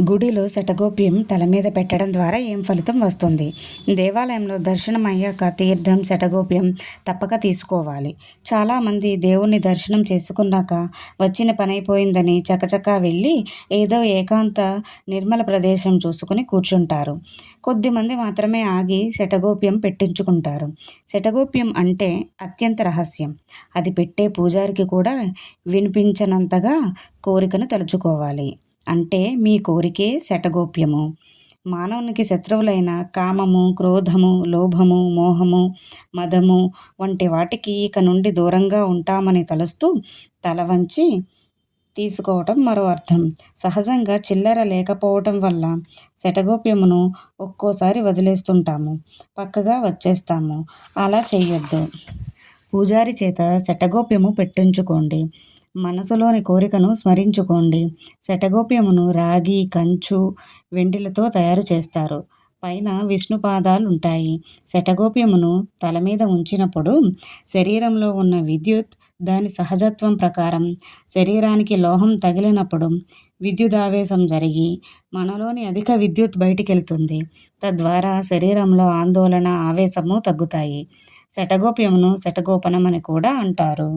గుడిలో శటగోప్యం తల మీద పెట్టడం ద్వారా ఏం ఫలితం వస్తుంది? దేవాలయంలో దర్శనం అయ్యాక తీర్థం శటగోప్యం తప్పక తీసుకోవాలి. చాలామంది దేవుణ్ణి దర్శనం చేసుకున్నాక వచ్చిన పని అయిపోయిందని చకచకా వెళ్ళి ఏదో ఏకాంత నిర్మల ప్రదేశం చూసుకుని కూర్చుంటారు. కొద్దిమంది మాత్రమే ఆగి శటగోప్యం పెట్టించుకుంటారు. శటగోప్యం అంటే అత్యంత రహస్యం. అది పెట్టే పూజారికి కూడా వినిపించనంతగా కోరికను తలుచుకోవాలి. అంటే మీ కోరికే శటగోప్యము. మానవునికి శత్రువులైన కామము క్రోధము లోభము మోహము మదము వంటి వాటికి ఇక నుండి దూరంగా ఉంటామని తలుస్తూ తల వంచి తీసుకోవటం మరో అర్థం. సహజంగా చిల్లర లేకపోవటం వల్ల శటగోప్యమును ఒక్కోసారి వదిలేస్తుంటాము. పక్కగా వచ్చేస్తాము. అలా చేయొద్దు. పూజారి చేత శటగోప్యము పెట్టించుకోండి. మనసులోని కోరికను స్మరించుకోండి. శటగోప్యమును రాగి కంచు వెండిలతో తయారు చేస్తారు. పైన విష్ణు పాదాలు ఉంటాయి శటగోప్యమును తల మీద ఉంచినప్పుడు శరీరంలో ఉన్న విద్యుత్ దాని సహజత్వం ప్రకారం శరీరానికి లోహం తగిలినప్పుడు విద్యుదావేశం జరిగి మనలోని అధిక విద్యుత్ బయటికెళ్తుంది. తద్వారా శరీరంలో ఆందోళన ఆవేశము తగ్గుతాయి. శటగోప్యమును శటగోపనం అని కూడా అంటారు.